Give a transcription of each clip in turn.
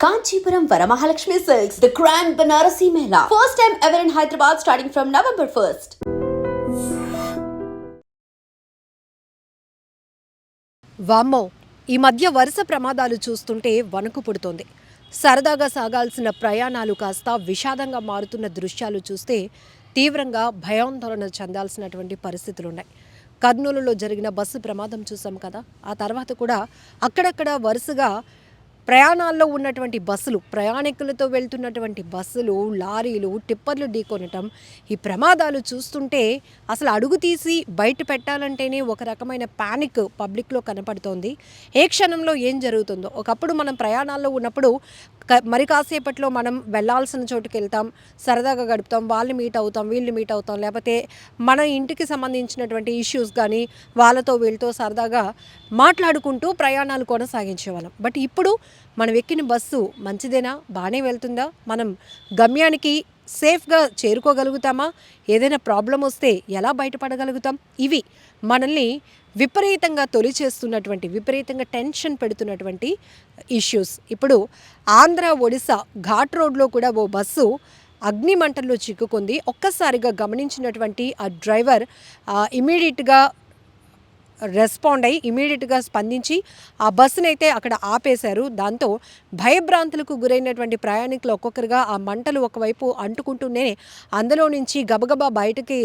Kanchipuram Varamahalakshmi silks the Grand Banarasi Mela. First time ever in Hyderabad starting from November 1st. వామ్మో ఈ మధ్య వరుస ప్రమాదాలు చూస్తుంటే వణుకు పుడుతోంది సరదాగా సాగాల్సిన ప్రయాణాలు కాస్త విషాదంగా మారుతున్న దృశ్యాలు చూస్తే తీవ్రంగా భయాందోళన చెందాల్సినటువంటి పరిస్థితులున్నాయి కర్నూలులో జరిగిన బస్సు ప్రమాదం చూసాం కదా ఆ తర్వాత కూడా అక్కడక్కడ వరుసగా ప్రయాణాల్లో ఉన్నటువంటి బస్సులు ప్రయాణికులతో వెళ్తున్నటువంటి బస్సులు లారీలు టిప్పర్లు ఢీకొనటం ఈ ప్రమాదాలు చూస్తుంటే అసలు అడుగు తీసి బయట పెట్టాలంటేనే ఒక రకమైన ప్యానిక్ పబ్లిక్లో కనపడుతోంది. ఏ క్షణంలో ఏం జరుగుతుందో? ఒకప్పుడు మనం ప్రయాణాల్లో ఉన్నప్పుడు మరి కాసేపట్లో మనం వెళ్ళాల్సిన చోటుకి వెళ్తాం సరదాగా గడుపుతాం వాళ్ళని మీట్ అవుతాం వీళ్ళు మీట్ అవుతాం లేకపోతే మన ఇంటికి సంబంధించినటువంటి ఇష్యూస్ కానీ వాళ్ళతో వీళ్ళతో సరదాగా మాట్లాడుకుంటూ ప్రయాణాలు కొనసాగించేవాళ్ళం. బట్ ఇప్పుడు మనం ఎక్కిన బస్సు మంచిదేనా? బాగానే వెళ్తుందా? మనం గమ్యానికి సేఫ్గా చేరుకోగలుగుతామా? ఏదైనా ప్రాబ్లం వస్తే ఎలా బయటపడగలుగుతాం? ఇవి మనల్ని విపరీతంగా తొలి చేస్తున్నటువంటి విపరీతంగా టెన్షన్ పెడుతున్నటువంటి ఇష్యూస్. ఇప్పుడు ఆంధ్ర ఒడిశా ఘాట్ రోడ్లో కూడా ఓ బస్సు అగ్నిమంటల్లో చిక్కుకుంది. ఒక్కసారిగా గమనించినటువంటి ఆ డ్రైవర్ ఇమీడియట్గా రెస్పాండ్ అయ్యి ఇమీడియట్గా స్పందించి ఆ బస్సునైతే అక్కడ ఆపేశారు. దాంతో భయభ్రాంతులకు గురైనటువంటి ప్రయాణికులు ఒక్కొక్కరుగా ఆ మంటలు ఒకవైపు అంటుకుంటూనే అందులో నుంచి గబగబా బయటకి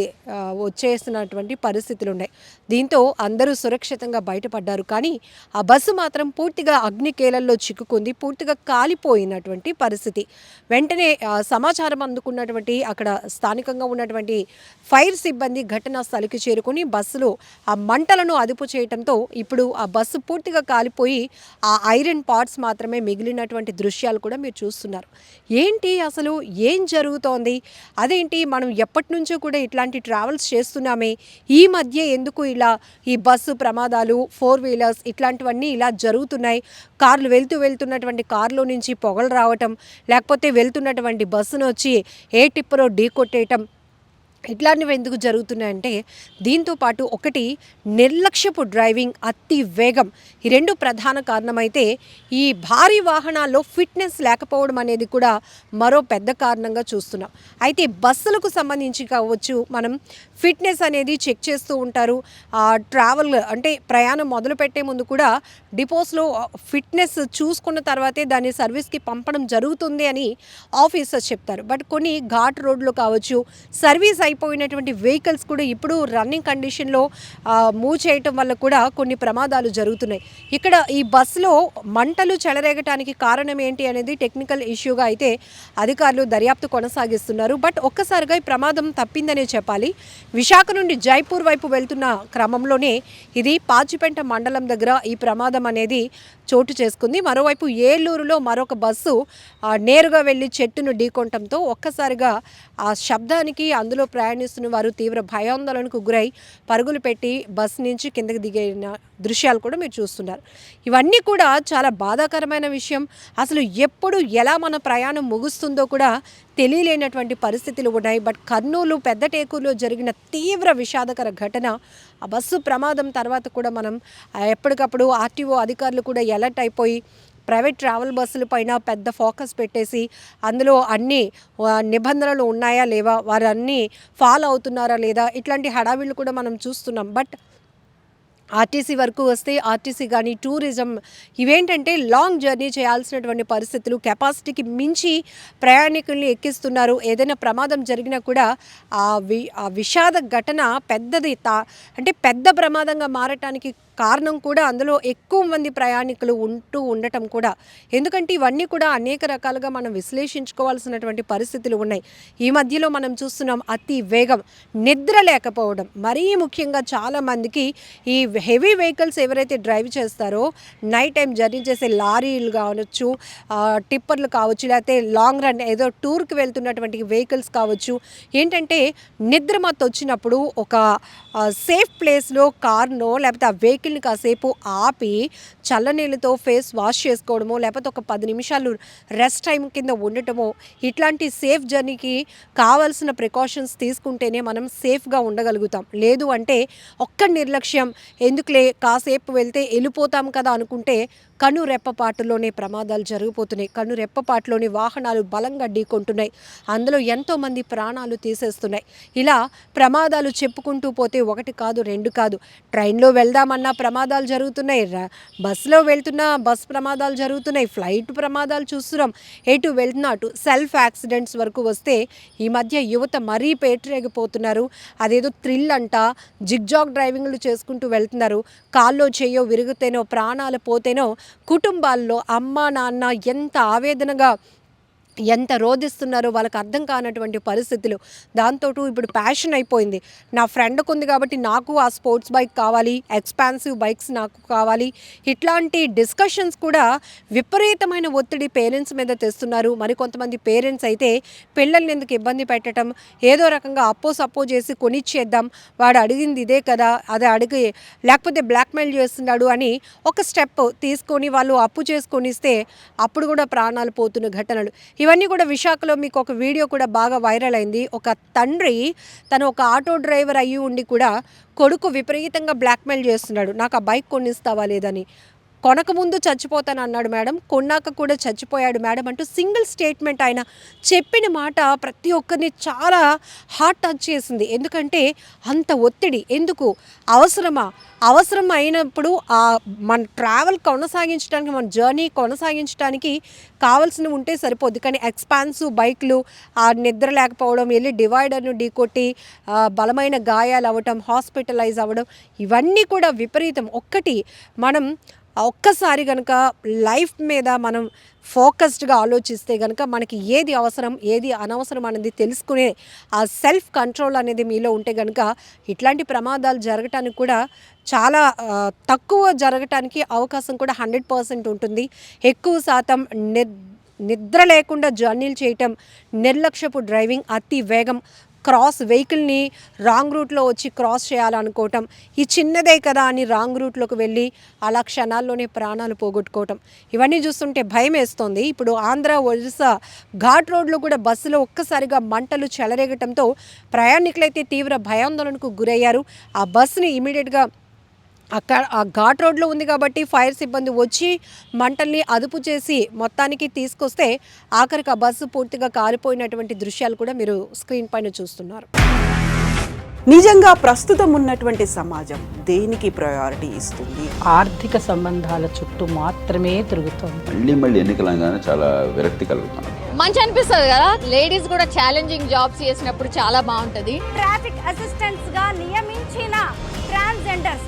వచ్చేస్తున్నటువంటి పరిస్థితులు ఉన్నాయి దీంతో అందరూ సురక్షితంగా బయటపడ్డారు. కానీ ఆ బస్సు మాత్రం పూర్తిగా అగ్నికేలల్లో చిక్కుకుంది పూర్తిగా కాలిపోయినటువంటి పరిస్థితి. వెంటనే సమాచారం అందుకున్నటువంటి అక్కడ స్థానికంగా ఉన్నటువంటి ఫైర్ సిబ్బంది ఘటనా స్థలికి చేరుకుని బస్సులో ఆ మంటలను అదుపు చేయడంతో ఇప్పుడు ఆ బస్సు పూర్తిగా కాలిపోయి ఆ ఐరన్ పార్ట్స్ మాత్రమే మిగిలినటువంటి దృశ్యాలు కూడా మీరు చూస్తున్నారు. ఏంటి అసలు ఏం జరుగుతోంది? అదేంటి మనం ఎప్పటి నుంచో కూడా ఇట్లాంటి ట్రావెల్స్ చేస్తున్నామే? ఈ మధ్య ఎందుకు ఇలా ఈ బస్సు ప్రమాదాలు ఫోర్ వీలర్స్ ఇట్లాంటివన్నీ ఇలా జరుగుతున్నాయి? కార్లు వెళ్తూ వెళ్తున్నటువంటి కారులో నుంచి పొగలు రావటం లేకపోతే వెళ్తున్నటువంటి బస్సును వచ్చి ఏ టిప్పరో ఢీ కొట్టేయటం ఇట్లాంటివి ఎందుకు జరుగుతున్నాయంటే దీంతో పాటు ఒకటి నిర్లక్ష్యపు డ్రైవింగ్ అతి వేగం. ఈ రెండు ప్రధాన కారణమైతే ఈ భారీ వాహనాల్లో ఫిట్నెస్ లేకపోవడం అనేది కూడా మరో పెద్ద కారణంగా చూస్తున్నాం. అయితే బస్సులకు సంబంధించి కావచ్చు మనం ఫిట్నెస్ అనేది చెక్ చేస్తూ ఉంటారు. ఆ ట్రావెల్ అంటే ప్రయాణం మొదలు పెట్టే ముందు కూడా డిపోస్లో ఫిట్నెస్ చూసుకున్న తర్వాతే దాన్ని సర్వీస్కి పంపడం జరుగుతుంది అని ఆఫీసర్స్ చెప్తారు. బట్ కొన్ని ఘాట్ రోడ్లు కావచ్చు సర్వీస్ అయిపోయినటువంటి వెహికల్స్ కూడా ఇప్పుడు రన్నింగ్ కండిషన్లో మూవ్ చేయటం వల్ల కూడా కొన్ని ప్రమాదాలు జరుగుతున్నాయి. ఇక్కడ ఈ బస్సులో మంటలు చెలరేగటానికి కారణం ఏంటి అనేది టెక్నికల్ ఇష్యూగా అయితే అధికారులు దర్యాప్తు కొనసాగిస్తున్నారు. బట్ ఒక్కసారిగా ఈ ప్రమాదం తప్పిందనే చెప్పాలి. విశాఖ నుండి జైపూర్ వైపు వెళ్తున్న క్రమంలోనే ఇది పాచిపెంట మండలం దగ్గర ఈ ప్రమాదం అనేది చోటు చేసుకుంది. మరోవైపు ఏలూరులో మరొక బస్సు నేరుగా వెళ్ళి చెట్టును ఢీకొనటంతో ఒక్కసారిగా ఆ శబ్దానికి అందులో ప్రయాణిస్తున్న వారు తీవ్ర భయాందోళనకు గురై పరుగులు పెట్టి బస్సు నుంచి కిందకి దిగిన దృశ్యాలు కూడా మీరు చూస్తున్నారు. ఇవన్నీ కూడా చాలా బాధాకరమైన విషయం. అసలు ఎప్పుడు ఎలా మన ప్రయాణం ముగుస్తుందో కూడా తెలియలేనటువంటి పరిస్థితులు ఉన్నాయి. బట్ కర్నూలు పెద్దటేకూరులో జరిగిన తీవ్ర విషాదకర ఘటన ఆ బస్సు ప్రమాదం తర్వాత కూడా మనం ఎప్పటికప్పుడు ఆర్టీఓ అధికారులు కూడా ఎలర్ట్ అయిపోయి ప్రైవేట్ ట్రావెల్ బస్సుల పైన పెద్ద ఫోకస్ పెట్టేసి అందులో అన్ని నిబంధనలు ఉన్నాయా లేవా? వారు అన్నీ ఫాలో అవుతున్నారా లేదా? ఇట్లాంటి హడావిళ్ళు కూడా మనం చూస్తున్నాం. బట్ ఆర్టీసీ వరకు వస్తే ఆర్టీసీ కానీ టూరిజం ఇవేంటంటే లాంగ్ జర్నీ చేయాల్సినటువంటి పరిస్థితులు కెపాసిటీకి మించి ప్రయాణికుల్ని ఎక్కిస్తున్నారు. ఏదైనా ప్రమాదం జరిగినా కూడా ఆ వి ఆ విషాద ఘటన పెద్దది తా అంటే పెద్ద ప్రమాదంగా మారటానికి కారణం కూడా అందులో ఎక్కువ మంది ప్రయాణికులు ఉంటూ ఉండటం కూడా. ఎందుకంటే ఇవన్నీ కూడా అనేక రకాలుగా మనం విశ్లేషించుకోవాల్సినటువంటి పరిస్థితులు ఉన్నాయి. ఈ మధ్యలో మనం చూస్తున్నాం అతి వేగం నిద్ర లేకపోవడం. మరీ ముఖ్యంగా చాలామందికి ఈ హెవీ వెహికల్స్ ఎవరైతే డ్రైవ్ చేస్తారో నైట్ టైం జర్నీ చేసే లారీలు కావచ్చు టిప్పర్లు కావచ్చు లేకపోతే లాంగ్ రన్ ఏదో టూర్కి వెళ్తున్నటువంటి వెహికల్స్ కావచ్చు. ఏంటంటే నిద్ర మత్తు వచ్చినప్పుడు ఒక సేఫ్ ప్లేస్లో కార్నో లేకపోతే ఆ వెహికల్ని కాసేపు ఆపి చల్లనీళ్ళతో ఫేస్ వాష్ చేసుకోవడమో లేకపోతే ఒక పది నిమిషాలు రెస్ట్ టైం కింద ఉండటమో ఇట్లాంటి సేఫ్ జర్నీకి కావాల్సిన ప్రికాషన్స్ తీసుకుంటేనే మనం సేఫ్గా ఉండగలుగుతాం. లేదు అంటే ఒక్క నిర్లక్ష్యం ఎందుకులే కాసేపు వెళ్తే వెళ్ళిపోతాం కదా అనుకుంటే కను రెప్పపాటులోనే ప్రమాదాలు జరిగిపోతున్నాయి. కనురెప్పపాటులోని వాహనాలు బలంగా ఢీకొంటున్నాయి. అందులో ఎంతోమంది ప్రాణాలు తీసేస్తున్నాయి. ఇలా ప్రమాదాలు చెప్పుకుంటూ పోతే ఒకటి కాదు రెండు కాదు. ట్రైన్లో వెళ్దామన్నా ప్రమాదాలు జరుగుతున్నాయి. బస్సులో వెళ్తున్నా బస్ ప్రమాదాలు జరుగుతున్నాయి. ఫ్లైట్ ప్రమాదాలు చూస్తున్నాం. ఎటు వెళ్తున్నా అటు సెల్ఫ్ యాక్సిడెంట్స్ వరకు వస్తే ఈ మధ్య యువత మరీ పేటరేగిపోతున్నారు. అదేదో థ్రిల్ అంట జిగ్జాగ్ డ్రైవింగ్లు చేసుకుంటూ వెళ్తున్నారు. కాల్లో చేయో విరిగితేనో ప్రాణాలు పోతేనో కుటుంబాల్లో అమ్మ నాన్న ఎంత ఆవేదనగా ఎంత రోధిస్తున్నారో వాళ్ళకి అర్థం కానటువంటి పరిస్థితులు. దాంతో ఇప్పుడు ప్యాషన్ అయిపోయింది. నా ఫ్రెండ్కు ఉంది కాబట్టి నాకు ఆ స్పోర్ట్స్ బైక్ కావాలి ఎక్స్పాన్సివ్ బైక్స్ నాకు కావాలి. ఇట్లాంటి డిస్కషన్స్ కూడా విపరీతమైన ఒత్తిడి పేరెంట్స్ మీద తెస్తున్నారు. మరి కొంతమంది పేరెంట్స్ అయితే పిల్లల్ని ఎందుకు ఇబ్బంది పెట్టడం ఏదో రకంగా అప్పో సప్పో చేసి కొనిచ్చేద్దాం. వాడు అడిగింది ఇదే కదా అది అడిగి లేకపోతే బ్లాక్మెయిల్ చేస్తున్నాడు అని ఒక స్టెప్ తీసుకొని వాళ్ళు అప్పు చేసుకొని ఇస్తే అప్పుడు కూడా ప్రాణాలు పోతున్న ఘటనలు. ఇవన్నీ కూడా విశాఖలో మీకు ఒక వీడియో కూడా బాగా వైరల్ అయింది. ఒక తండ్రి తను ఒక ఆటో డ్రైవర్ అయ్యి ఉండి కూడా కొడుకు విపరీతంగా బ్లాక్మెయిల్ చేస్తున్నాడు. నాకు ఆ బైక్ కొనిస్తావా లేదని కొనక ముందు చచ్చిపోతాను అన్నాడు మేడం. కొన్నాక కూడా చచ్చిపోయాడు మేడం అంటూ సింగిల్ స్టేట్మెంట్ ఆయన చెప్పిన మాట ప్రతి ఒక్కరిని చాలా హార్ట్ టచ్ చేసింది. ఎందుకంటే అంత ఒత్తిడి. ఎందుకు? అవసరమా? అవసరం అయినప్పుడు ఆ మన ట్రావెల్ కొనసాగించడానికి మన జర్నీ కొనసాగించడానికి కావాల్సినవి ఉంటే సరిపోద్ది. కానీ ఎక్స్పాన్స్ బైక్లు ఆ నిద్ర లేకపోవడం వెళ్ళి డివైడర్ను ఢీకొట్టి బలమైన గాయాలు అవ్వటం హాస్పిటలైజ్ అవ్వడం ఇవన్నీ కూడా విపరీతం. ఒక్కటి మనం ఒక్కసారి కనుక లైఫ్ మీద మనం ఫోకస్డ్గా ఆలోచిస్తే కనుక మనకి ఏది అవసరం ఏది అనవసరం అనేది తెలుసుకునే ఆ సెల్ఫ్ కంట్రోల్ అనేది మీలో ఉంటే కనుక ఇట్లాంటి ప్రమాదాలు జరగటానికి కూడా చాలా తక్కువ జరగటానికి అవకాశం కూడా హండ్రెడ్ పర్సెంట్ ఉంటుంది. ఎక్కువ శాతం నిర్ నిద్ర లేకుండా జర్నీలు చేయటం నిర్లక్ష్యపు డ్రైవింగ్ అతి వేగం క్రాస్ వెహికల్ని రాంగ్ రూట్లో వచ్చి క్రాస్ చేయాలనుకోవటం ఈ చిన్నదే కదా అని రాంగ్ రూట్లోకి వెళ్ళి అలా క్షణాల్లోనే ప్రాణాలు పోగొట్టుకోవటం. ఇవన్నీ చూస్తుంటే భయం వేస్తోంది. ఇప్పుడు ఆంధ్ర ఒరిస్సా ఘాట్ రోడ్లో కూడా బస్సులో ఒక్కసారిగా మంటలు చెలరేగటంతో ప్రయాణికులైతే తీవ్ర భయాందోళనకు గురయ్యారు. ఆ బస్సుని ఇమీడియట్గా అక్కడ ఆ ఘాట్ రోడ్లో ఉంది కాబట్టి ఫైర్ సిబ్బంది వచ్చి మంటల్ని అదుపు చేసి మొత్తానికి తీసుకొస్తే ఆఖరికి ఆ బస్సు పూర్తిగా కాలిపోయినటువంటి దృశ్యాలు కూడా మీరు స్క్రీన్ పైన చూస్తున్నారు. నిజంగా ప్రస్తుతం ఉన్నటువంటి సమాజం దేనికి ప్రయారిటీ ఇస్తుంది? ఆర్థిక సంబంధాల చుట్టూ మాత్రమే తిరుగుతోంది. మళ్ళీ మళ్ళీ ఎన్నికలంగానే చాలా విరక్తి మంచి అనిపిస్తుంది కదా? లేడీస్ కూడా ఛాలెంజింగ్ జాబ్స్ చేసినప్పుడు చాలా బాగుంటది. ట్రాఫిక్ అసిస్టెంట్స్గా నియమించిన ట్రాన్స్జెండర్స్